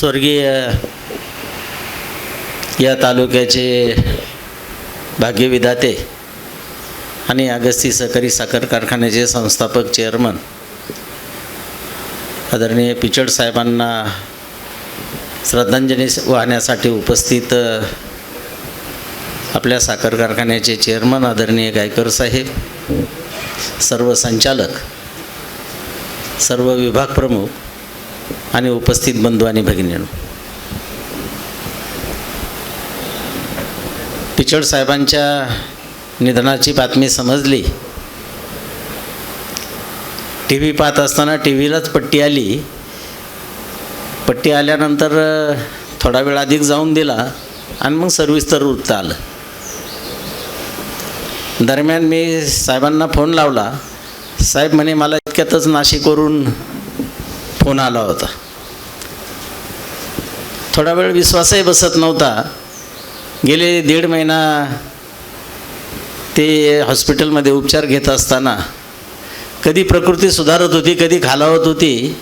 स्वर्गीय या तालुक्याचे भाग्यविधाते आणि अगस्ती सहकारी साखर कारखान्याचे संस्थापक चेअरमन आदरणीय पिचड साहेबांना श्रद्धांजली वाहण्यासाठी उपस्थित आपल्या साखर कारखान्याचे चेअरमन आदरणीय गायकर साहेब सर्व संचालक सर्व विभाग प्रमुख आणि उपस्थित बंधू आणि भगिनीनो. पिचड साहेबांच्या निधनाची बातमी समजली. टी व्ही पाहत असताना टी व्हीलाच पट्टी आली. पट्टी आल्यानंतर थोडा वेळ अधिक जाऊन दिला आणि मग सर्विस्तर वृत्त आलं. दरम्यान मी साहेबांना फोन लावला. साहेब म्हणे मला इतक्यातच नाशिकवरून फोन आला होता. थोडा वेळ विश्वासही बसत नव्हता. गेले दीड महिना ते हॉस्पिटलमध्ये उपचार घेत असताना कधी प्रकृती सुधारत होती कधी खालावत होती.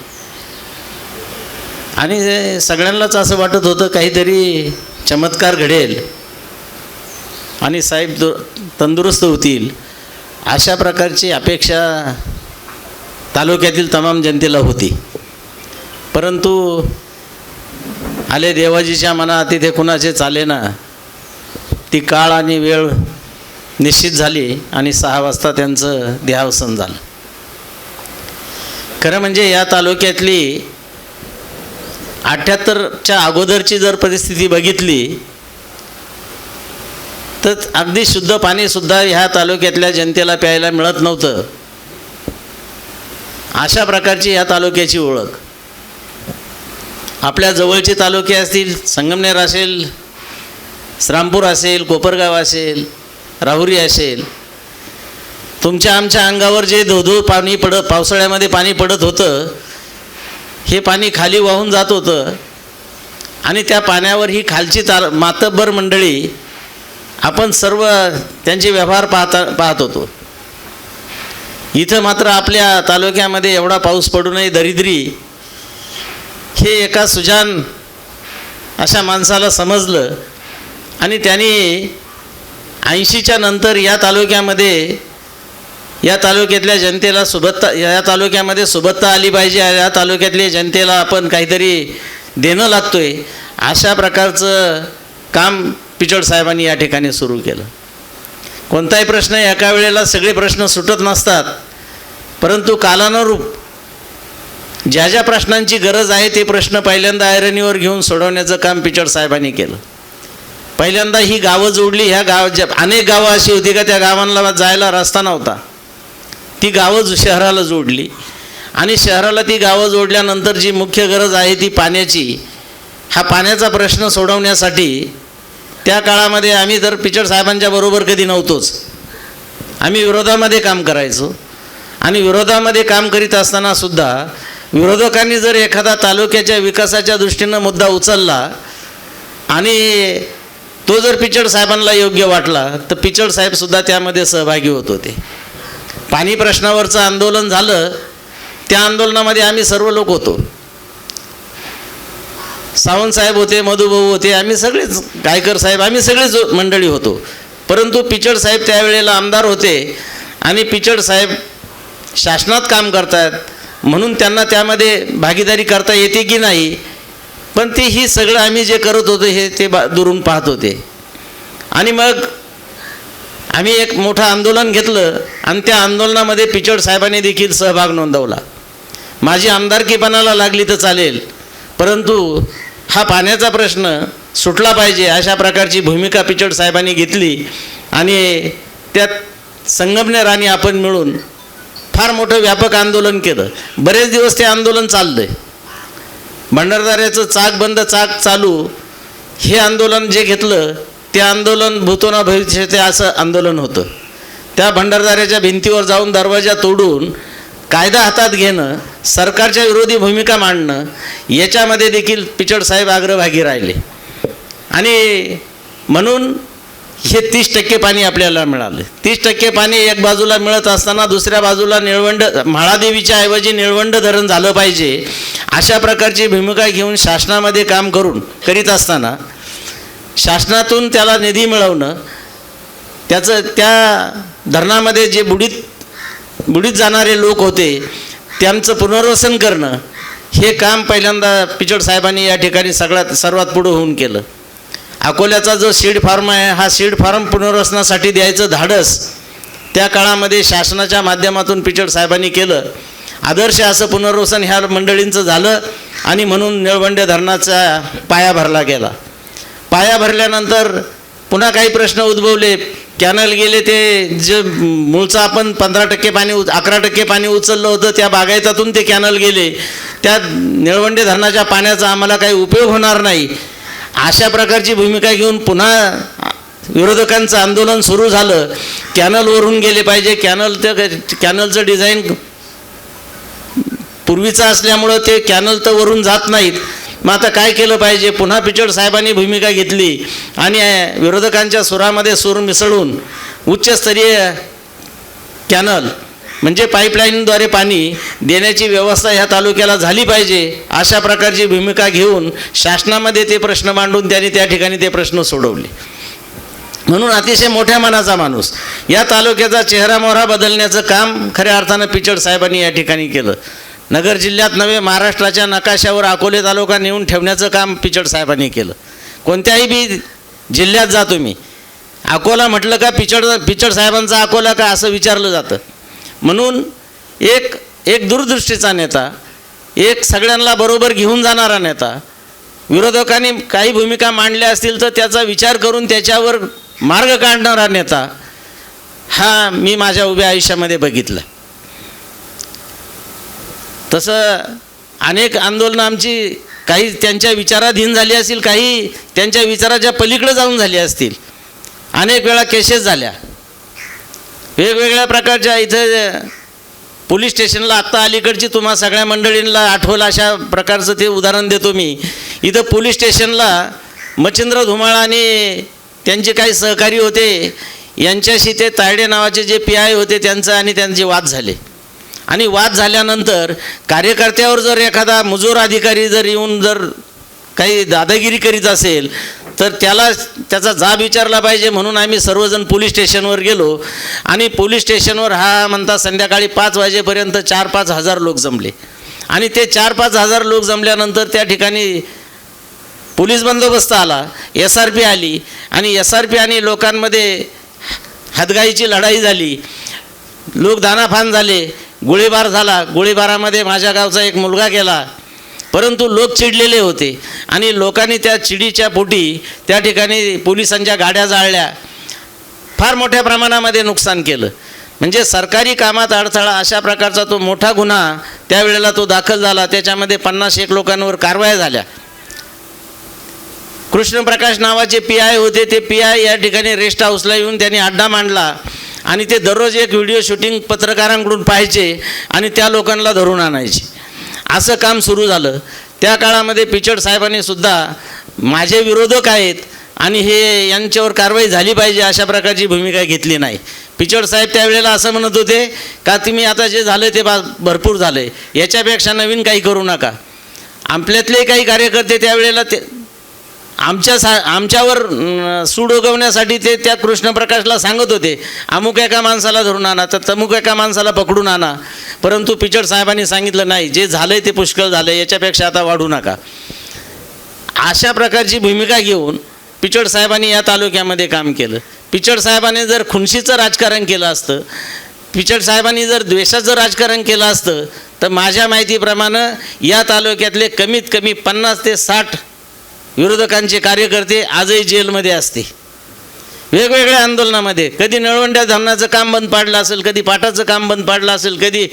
आणि हे सगळ्यांनाच असं वाटत होतं काहीतरी चमत्कार घडेल. आणि साहेब दु तंदुरुस्त होतील. अशा प्रकारची अपेक्षा तालुक्यातील तमाम जनतेला होती. परंतु आले देवाजीच्या मनात तिथे कुणाचे चाले ना? ती काळ आणि वेळ निश्चित झाली आणि सहा वाजता त्यांचं देहावसन झालं. खरं म्हणजे या तालुक्यातली अठ्ठ्याहत्तरच्या अगोदरची जर परिस्थिती बघितली तर अगदी शुद्ध पाणीसुद्धा ह्या तालुक्यातल्या जनतेला प्यायला मिळत नव्हतं. अशा प्रकारची ह्या तालुक्याची ओळख. आपल्या जवळचे तालुके असतील संगमनेर असेल श्रामपूर असेल कोपरगाव असेल राहुरी असेल तुमच्या आमच्या अंगावर जे धोधो पाणी पडत पावसाळ्यामध्ये पाणी पडत होतं हे पाणी खाली वाहून जात होतं आणि त्या पाण्यावर ही खालची तार मातब्बर मंडळी आपण सर्व त्यांचे व्यवहार पाहता पाहत होतो. इथं मात्र आपल्या तालुक्यामध्ये एवढा पाऊस पडूनही दरिद्री हे एका सुजान अशा माणसाला समजलं आणि त्यांनी ऐंशीच्या नंतर या तालुक्यामध्ये या तालुक्यातल्या जनतेला सुबत्ता या तालुक्यामध्ये सुबत्ता आली पाहिजे या तालुक्यातल्या जनतेला आपण काहीतरी देणं लागतोय अशा प्रकारचं काम पिचड साहेबांनी या ठिकाणी सुरू केलं. कोणताही प्रश्न एका वेळेला सगळे प्रश्न सुटत नसतात परंतु कालानुरूप ज्या ज्या प्रश्नांची गरज आहे ते प्रश्न पहिल्यांदा आयरणीवर घेऊन सोडवण्याचं काम पिचड साहेबांनी केलं. पहिल्यांदा ही गावं जोडली ह्या गाव ज्या अनेक गावं अशी होती का त्या गावांना जायला रस्ता नव्हता. ती गावं जो- शहराला जोडली आणि शहराला ती गावं जोडल्यानंतर जी मुख्य गरज आहे ती पाण्याची हा पाण्याचा प्रश्न सोडवण्यासाठी त्या काळामध्ये आम्ही तर पिचड साहेबांच्या बरोबर कधी नव्हतोच. आम्ही विरोधामध्ये काम करायचो आणि विरोधामध्ये काम करीत असताना सुद्धा विरोधकांनी जर एखादा तालुक्याच्या विकासाच्या दृष्टीनं मुद्दा उचलला आणि तो जर पिचड साहेबांना योग्य वाटला तर पिचड साहेबसुद्धा त्यामध्ये सहभागी होत होते. पाणी प्रश्नावरचं आंदोलन झालं त्या आंदोलनामध्ये आम्ही सर्व लोक होतो. सावंत साहेब होते मधुभाऊ होते आम्ही सगळेच गायकर साहेब आम्ही सगळेच मंडळी होतो. परंतु पिचड साहेब त्यावेळेला आमदार होते आणि पिचड साहेब शासनात काम करतात. म्हणून त्यांना त्यामध्ये भागीदारी करता येते की नाही? पण ते ही सगळं आम्ही जे करत होतो हे ते बा दुरून पाहत होते. आणि मग आम्ही एक मोठं आंदोलन घेतलं आणि त्या आंदोलनामध्ये पिचड साहेबांनी देखील सहभाग नोंदवला. माझी आमदारकीपणाला लागली तर चालेल परंतु हा पाण्याचा प्रश्न सुटला पाहिजे अशा प्रकारची भूमिका पिचड साहेबांनी घेतली आणि त्यात संगमनेर आणि आपण मिळून फार मोठं व्यापक आंदोलन केलं. बरेच दिवस ते आंदोलन चाललं आहे भंडारदाऱ्याचं चाक बंद चाक चालू हे आंदोलन जे घेतलं ते आंदोलन भूतोना भविष्यते असं आंदोलन होतं. त्या भंडारदाऱ्याच्या भिंतीवर जाऊन दरवाजा तोडून कायदा हातात घेणं सरकारच्या विरोधी भूमिका मांडणं याच्यामध्ये देखील पिचड साहेब अग्रभागी राहिले. आणि म्हणून हे तीस टक्के पाणी आपल्याला मिळालं. तीस टक्के पाणी एक बाजूला मिळत असताना दुसऱ्या बाजूला निळवंड म्हाळादेवीच्या ऐवजी निळवंड धरण झालं पाहिजे अशा प्रकारची भूमिका घेऊन शासनामध्ये काम करून करीत असताना शासनातून त्याला निधी मिळवणं त्याचं त्या धरणामध्ये जे बुडीत बुडीत जाणारे लोक होते त्यांचं पुनर्वसन करणं हे काम पहिल्यांदा पिचड साहेबांनी या ठिकाणी सगळ्यात सर्वात पुढं होऊन केलं. अकोल्याचा जो सीड फार्म आहे हा सीड फार्म पुनर्वसनासाठी द्यायचं धाडस त्या काळामध्ये शासनाच्या माध्यमातून पिचड साहेबांनी केलं. आदर्श असं पुनर्वसन ह्या मंडळींचं झालं आणि म्हणून निळवंडे धरणाचा पाया भरला गेला. पाया भरल्यानंतर पुन्हा काही प्रश्न उद्भवले. कॅनल गेले ते जे मूळचं आपण पंधरा टक्के पाणी उच अकरा टक्के पाणी उचललं होतं त्या बागायतातून ते कॅनल गेले. त्या निळवंडे धरणाच्या पाण्याचा आम्हाला काही उपयोग होणार नाही. अशा प्रकारची भूमिका घेऊन पुन्हा विरोधकांचं आंदोलन सुरू झालं. कॅनलवरून गेले पाहिजे. कॅनल तर कॅनलचं डिझाईन पूर्वीचं असल्यामुळं ते कॅनल तर वरून जात नाहीत. मग आता काय केलं पाहिजे? पुन्हा पिचड साहेबांनी भूमिका घेतली आणि विरोधकांच्या सुरामध्ये सूर मिसळून उच्चस्तरीय कॅनल म्हणजे पाईपलाईनद्वारे पाणी देण्याची व्यवस्था ह्या तालुक्याला झाली पाहिजे अशा प्रकारची भूमिका घेऊन शासनामध्ये ते प्रश्न मांडून त्यांनी त्या ठिकाणी ते प्रश्न सोडवले. म्हणून अतिशय मोठ्या मनाचा माणूस या तालुक्याचा चेहरा मोहरा बदलण्याचं काम खऱ्या अर्थानं पिचड साहेबांनी या ठिकाणी केलं. नगर जिल्ह्यात नव्हे महाराष्ट्राच्या नकाशावर अकोले तालुका नेऊन ठेवण्याचं काम पिचड साहेबांनी केलं. कोणत्याही बी जिल्ह्यात जा तुम्ही. अकोला म्हटलं का पिचड पिचड साहेबांचा अकोला का असं विचारलं जातं. म्हणून एक एक दूरदृष्टीचा नेता एक सगळ्यांना बरोबर घेऊन जाणारा नेता विरोधकांनी काही भूमिका मांडल्या असतील तर त्याचा विचार करून त्याच्यावर मार्ग काढणारा नेता हा मी माझ्या उभ्या आयुष्यामध्ये बघितला. तसं अनेक आंदोलनं आमची काही त्यांच्या विचाराधीन झाली असतील काही त्यांच्या विचाराच्या पलीकडे जाऊन झाली असतील. अनेक वेळा केसेस झाल्या. वेगवेगळ्या प्रकारच्या इथं पोलीस स्टेशनला आत्ता अलीकडची तुम्हा सगळ्या मंडळींना आठवलं अशा प्रकारचं ते उदाहरण देतो मी. इथं पोलीस स्टेशनला मच्छिंद्र धुमाळाने आणि त्यांचे काही सहकारी होते. यांच्याशी ते तायडे नावाचे जे पी आय होते त्यांचं आणि त्यांचे वाद झाले. आणि वाद झाल्यानंतर कार्यकर्त्यावर जर एखादा मुजोर अधिकारी जर येऊन जर काही दादागिरी करीत असेल तर त्याला त्याचा जाब विचारला पाहिजे म्हणून आम्ही सर्वजण पोलीस स्टेशनवर गेलो. आणि पोलीस स्टेशनवर हा म्हणता संध्याकाळी पाच वाजेपर्यंत चार पाच हजार लोक जमले. आणि ते चार पाच हजार लोक जमल्यानंतर त्या ठिकाणी पोलीस बंदोबस्त आला एस आर पी आली. आणि एस आर पी आणि लोकांमध्ये हातगाईची लढाई झाली. लोक दानाफान झाले गोळीबार झाला. गोळीबारामध्ये माझ्या गावचा एक मुलगा गेला. परंतु लोक चिडलेले होते. आणि लोकांनी त्या चिडीच्या पोटी त्या ठिकाणी पोलिसांच्या गाड्या जाळल्या. फार मोठ्या प्रमाणामध्ये नुकसान केलं. म्हणजे सरकारी कामात अडथळा अशा प्रकारचा तो मोठा गुन्हा त्यावेळेला तो दाखल झाला. त्याच्यामध्ये पन्नास एक लोकांवर कारवाया झाल्या. कृष्णप्रकाश नावाचे पी आय होते. ते पी आय या ठिकाणी रेस्ट हाऊसला येऊन त्यांनी अड्डा मांडला. आणि ते दररोज एक व्हिडिओ शूटिंग पत्रकारांकडून पाहायचे आणि त्या लोकांना धरून आणायचे. असं काम सुरू झालं. त्या काळामध्ये पिचड साहेबांनी सुद्धा माझे विरोधक आहेत आणि हे यांच्यावर कारवाई झाली पाहिजे अशा प्रकारची भूमिका घेतली नाही. पिचड साहेब त्यावेळेला असं म्हणत होते का तुम्ही आता जे झालं ते बा भरपूर झालं आहे याच्यापेक्षा नवीन काही करू नका. आपल्यातले काही कार्यकर्ते त्यावेळेला ते आमच्या सा आमच्यावर सूड उगवण्यासाठी ते त्या कृष्णप्रकाशला सांगत होते अमुक एका माणसाला धरून आणा तर तमुक एका माणसाला पकडून आणा. परंतु पिचड साहेबांनी सांगितलं नाही जे झालंय ते पुष्कळ झालं याच्यापेक्षा आता वाढू नका. अशा प्रकारची भूमिका घेऊन पिचड साहेबांनी या तालुक्यामध्ये काम केलं. पिचड साहेबांनी जर खुनशीचं राजकारण केलं असतं पिचड साहेबांनी जर द्वेषाचं राजकारण केलं असतं तर माझ्या माहितीप्रमाणे या तालुक्यातले कमीत कमी पन्नास ते साठ विरोधकांचे कार्यकर्ते आजही जेलमध्ये असते वेगवेगळ्या आंदोलनामध्ये. कधी नळवंड्या धरणाचं काम बंद पाडलं असेल कधी पाटाचं काम बंद पाडलं असेल कधी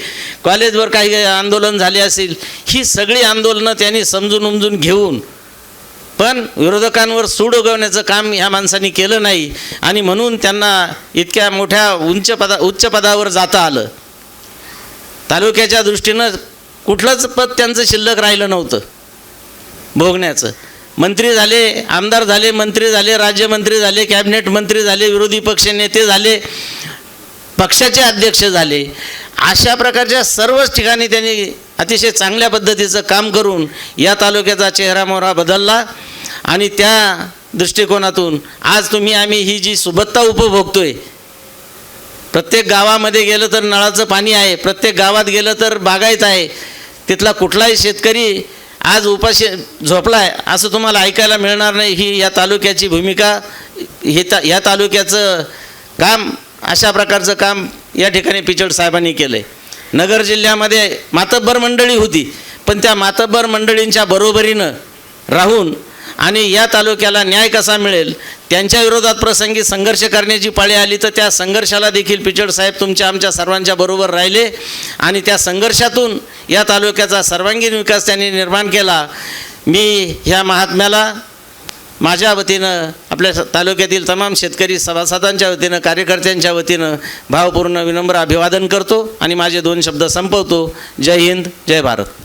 कॉलेजवर काही आंदोलन झाले असेल ही सगळी आंदोलनं त्यांनी समजून उमजून घेऊन पण विरोधकांवर सूड उगवण्याचं काम ह्या माणसांनी केलं नाही आणि म्हणून त्यांना इतक्या मोठ्या उंच पदा उच्च पदावर जाता आलं. तालुक्याच्या दृष्टीनं कुठलंच पद त्यांचं शिल्लक राहिलं नव्हतं. भोगण्याचं. मंत्री झाले आमदार झाले मंत्री झाले राज्यमंत्री झाले कॅबिनेट मंत्री झाले विरोधी पक्ष नेते झाले पक्षाचे अध्यक्ष झाले. अशा प्रकारच्या सर्वच ठिकाणी त्यांनी अतिशय चांगल्या पद्धतीचं काम करून या तालुक्याचा चेहरा मोहरा बदलला आणि त्या दृष्टिकोनातून आज तुम्ही आम्ही ही जी सुबत्ता उपभोगतोय प्रत्येक गावामध्ये गेलं तर नळाचं पाणी आहे प्रत्येक गावात गेलं तर बागायत आहे तिथला कुठलाही शेतकरी आज उपाशी झोपला आहे असं तुम्हाला ऐकायला मिळणार नाही. ही या तालुक्याची भूमिका हे ता या तालुक्याचं काम अशा प्रकारचं काम या ठिकाणी पिचड साहेबांनी केलं आहे नगर जिल्ह्यामध्ये मातब्बर मंडळी होती पण त्या मातब्बर मंडळींच्या बरोबरीनं राहून आणि या तालुक्याला न्याय कसा मिळेल? त्यांच्या विरोधात प्रसंगी संघर्ष करण्याची पाळी आली तर त्या संघर्षाला देखील पिचड साहेब तुमच्या आमच्या सर्वांच्या बरोबर राहिले. आणि त्या संघर्षातून या तालुक्याचा सर्वांगीण विकास त्यांनी निर्माण केला. मी ह्या महात्म्याला माझ्या वतीनं आपल्या तालुक्यातील तमाम शेतकरी सभासदांच्या वतीनं कार्यकर्त्यांच्या वतीनं भावपूर्ण विनम्र अभिवादन करतो. आणि माझे दोन शब्द संपवतो. जय हिंद जय भारत.